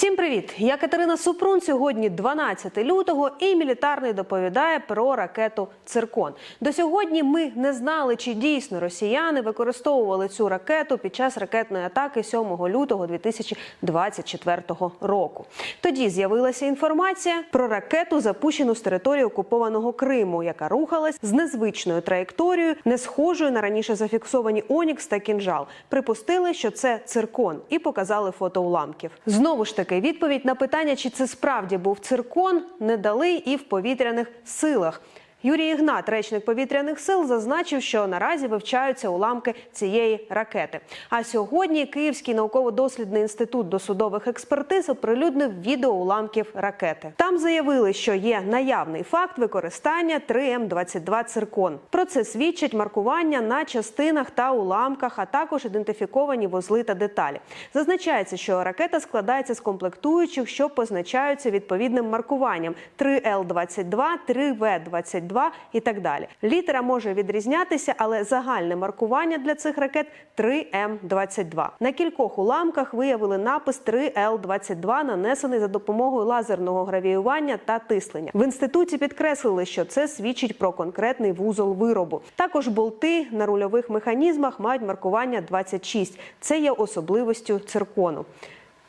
Всім привіт! Я Катерина Супрун. Сьогодні 12 лютого, і мілітарний доповідає про ракету Циркон. До сьогодні ми не знали, чи дійсно росіяни використовували цю ракету під час ракетної атаки 7 лютого 2024 року. Тоді з'явилася інформація про ракету, запущену з території окупованого Криму, яка рухалась з незвичною траєкторією, не схожою на раніше зафіксовані Онікс та кінжал. Припустили, що це циркон, і показали фото уламків. Знову ж таки, відповідь на питання, чи це справді був циркон, не дали і в повітряних силах. Юрій Ігнат, речник повітряних сил, зазначив, що наразі вивчаються уламки цієї ракети. А сьогодні Київський науково-дослідний інститут досудових експертиз оприлюднив відео уламків ракети. Там заявили, що є наявний факт використання 3М22 циркон. Про це свідчать маркування на частинах та уламках, а також ідентифіковані вузли та деталі. Зазначається, що ракета складається з комплектуючих, що позначаються відповідним маркуванням 3Л22, 3В22 і так далі. Літера може відрізнятися, але загальне маркування для цих ракет 3М22. На кількох уламках виявили напис 3Л22, нанесений за допомогою лазерного гравіювання та тислення. В інституті підкреслили, що це свідчить про конкретний вузол виробу. Також болти на рульових механізмах мають маркування 26. Це є особливістю циркону.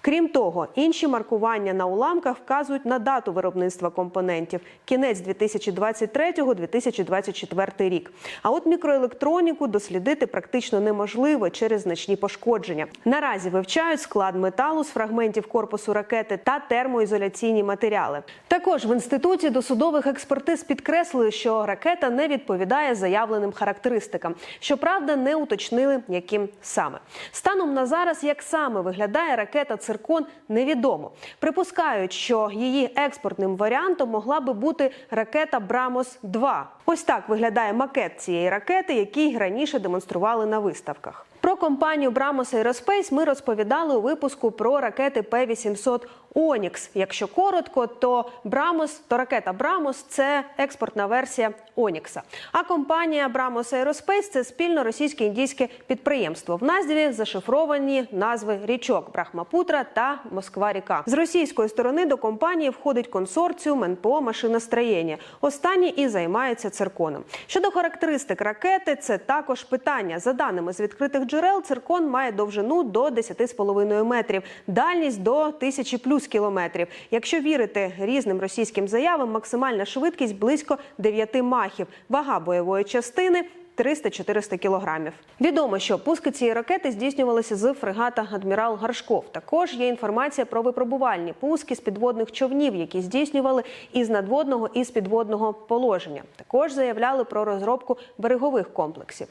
Крім того, інші маркування на уламках вказують на дату виробництва компонентів кінець 2023-2024 рік. А от мікроелектроніку дослідити практично неможливо через значні пошкодження. Наразі вивчають склад металу з фрагментів корпусу ракети та термоізоляційні матеріали. Також в інституті досудових експертиз підкреслили, що ракета не відповідає заявленим характеристикам. Щоправда, не уточнили, яким саме станом на зараз, як саме виглядає ракета циркон, невідомо. Припускають, що її експортним варіантом могла би бути ракета Брамос 2 Ось так виглядає макет цієї ракети, який раніше демонстрували на виставках. Про компанію Брамос Aerospace ми розповідали у випуску про ракети П-800 Онікс. Якщо коротко, то Брамос, то ракета Брамос це експортна версія Онікса. А компанія Брамос Aerospace – це спільно російське індійське підприємство. В назві зашифровані назви річок Брахмапутра та Москва-ріка. З російської сторони до компанії входить консорціум НПО машиностроєння. Останній і займається цирконом. Щодо характеристик ракети, це також питання. За даними з відкритих джерел, циркон має довжину до 10,5 метрів, дальність до 1000 плюс кілометрів. Якщо вірити різним російським заявам, максимальна швидкість близько 9 махів, вага бойової частини. 300-400 кілограмів. Відомо, що пуски цієї ракети здійснювалися з фрегата Адмірал Гаршков. Також є інформація про випробувальні пуски з підводних човнів, які здійснювали із надводного і з підводного положення. Також заявляли про розробку берегових комплексів.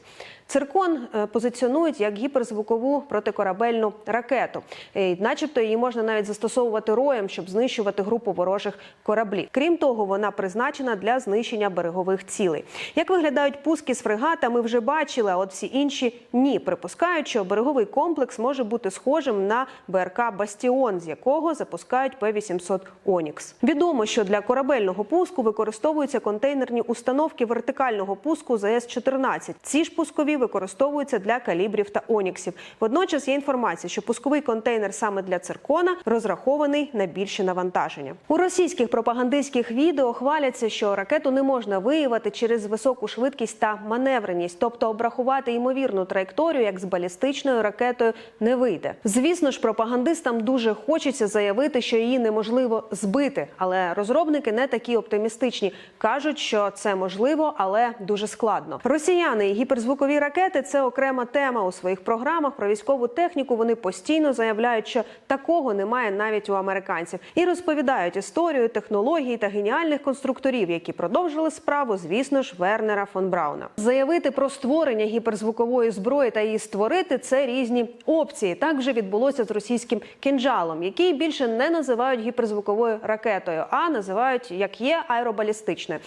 Циркон е, позиціонують як гіперзвукову протикорабельну ракету, І начебто її можна навіть застосовувати роєм, щоб знищувати групу ворожих кораблів. Крім того, вона призначена для знищення берегових цілей. Як виглядають пуски з фрегата, ми вже бачили. А от всі інші ні. Припускають, що береговий комплекс може бути схожим на БРК Бастіон, з якого запускають П-800 Онікс. Відомо, що для корабельного пуску використовуються контейнерні установки вертикального пуску ЗС-14. Ці ж пускові використовуються для калібрів та оніксів. Водночас є інформація, що пусковий контейнер саме для циркона розрахований на більше навантаження. У російських пропагандистських відео хваляться, що ракету не можна виявити через високу швидкість та маневреність, тобто обрахувати ймовірну траєкторію, як з балістичною ракетою, не вийде. Звісно ж, пропагандистам дуже хочеться заявити, що її неможливо збити, але розробники не такі оптимістичні. кажуть, що це можливо, але дуже складно. Росіяни і гіперзвукові ракети це окрема тема у своїх програмах. Про військову техніку вони постійно заявляють, що такого немає навіть у американців, і розповідають історію технологій та геніальних конструкторів, які продовжили справу, звісно ж, Вернера фон Брауна. Заявити про створення гіперзвукової зброї та її створити це різні опції. Так вже відбулося з російським кінжалом, який більше не називають гіперзвуковою ракетою, а називають як є аеробалістичною.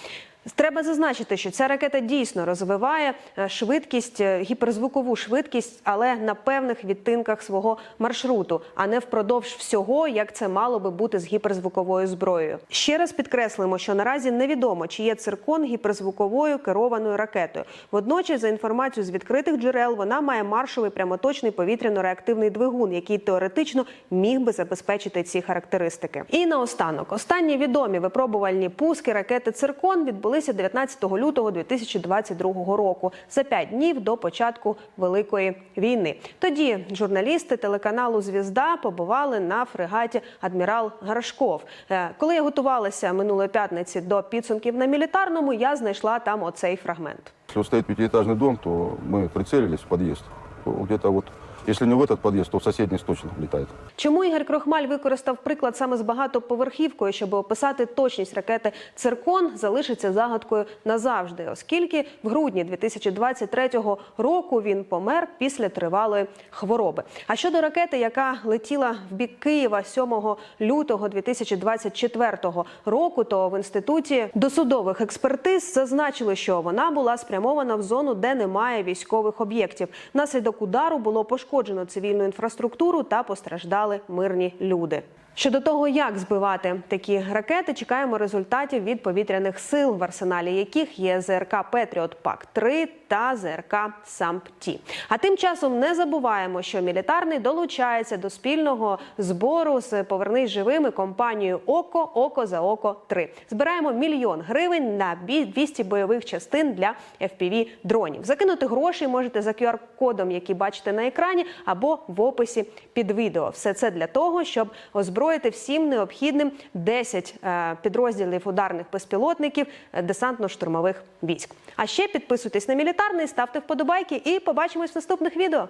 Треба зазначити, що ця ракета дійсно розвиває е, швидкість, е, гіперзвукову швидкість, але на певних відтинках свого маршруту, а не впродовж всього, як це мало би бути з гіперзвуковою зброєю. Ще раз підкреслимо, що наразі невідомо, чи є циркон гіперзвуковою керованою ракетою. Водночас, за інформацією з відкритих джерел, вона має маршовий прямоточний повітряно-реактивний двигун, який теоретично міг би забезпечити ці характеристики. І наостанок, останні відомі випробувальні пуски ракети Циркон відбулися 19 лютого 2022 року, за п'ять днів до початку великої війни. Тоді журналісти телеканалу Звізда побували на фрегаті Адмірал Гарашков. Е, Коли я готувалася минулої п'ятниці до підсумків на мілітарному, я знайшла там оцей фрагмент. Если вот стоит пятиэтажный дом, то мы прицелились в подъезд. То Где-то вот, если не в этот подъезд, то в соседний точно летает. Чому Ігор Крохмаль використав приклад саме з багатоповерхівкою, щоб описати точність ракети Циркон, залишиться загадкою назавжди, оскільки в грудні 2023 року він помер після тривалої хвороби. А щодо ракети, яка летіла в бік Києва 7 лютого 2024 року, то в інституті досудових експертиз зазначили, що вона була спрямована в зону, де немає військових об'єктів. Внаслідок удару було пошкоджено цивільну інфраструктуру та постраждали мирні люди. Щодо того, як збивати такі ракети, чекаємо результатів від повітряних сил, в арсеналі яких є ЗРК Петріот Пак 3 та ЗРК САМПТІ. А тим часом не забуваємо, що мілітарний долучається до спільного збору з повернись живими компанією Око Око за Око 3 Збираємо мільйон гривень на бі- 200 бойових частин для fpv дронів. Закинути гроші можете за QR-кодом, який бачите на екрані, або в описі під відео. Все це для того, щоб озброїти всім необхідним 10 е, підрозділів ударних безпілотників е, десантно-штурмових військ. А ще підписуйтесь на мілітарний, ставте вподобайки і побачимось в наступних відео.